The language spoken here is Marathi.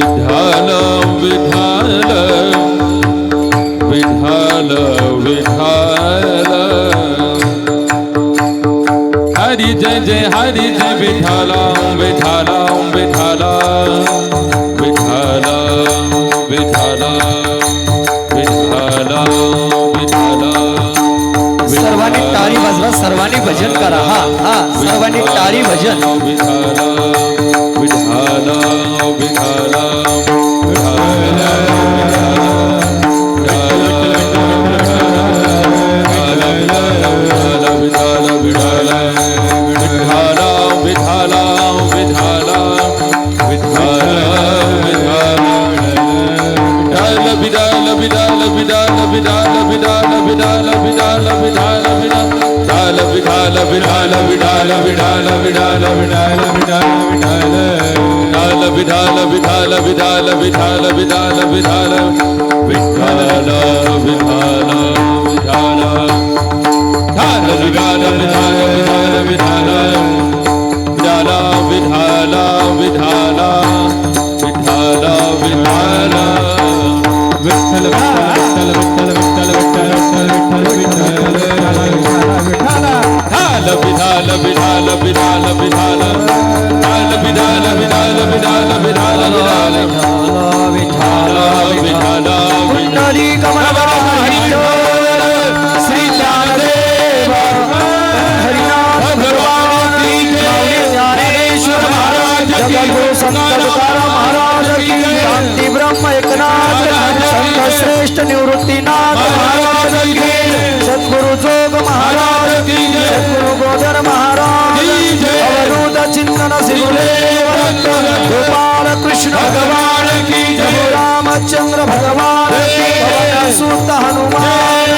विधाल विधाल विधाल विधाल हरि जय जय हरि जय विधाला विधाला विधाला विधाला विधाला विधाला विधाला सर्वांनी तारी वाजवा सर्वांनी भजन करा हा हा सर्वांनी तारी भजन विधाला विधाला विधाला विधाला विधाला विधाल विधाल विधाल विधाल विधाल विधाल विधाल विधाल विधाल विधाल विधाल विधाल विधाल विधाल विधाल विधाल विधाल विधाल بدهالا بدهالا بدهالا بدهالا بدهالا بتهلا بتهلا بتهلا بتهلا بتهلا بتهلا بتهلا هلا بدهالا بدهالا بدهالا بدهالا هلا بدهالا بدهالا بدهالا بدهالا بدهالا بدهالا بدهالا بدهالا श्रेष्ठ निवृत्तीनाथ महाराज सद्गुरु जोग महाराज सद्गुरु गोधर महाराज अवधूत चिंतन शिवदेव गोपाल कृष्ण भगवान रामचंद्र भगवान सुत हनुमान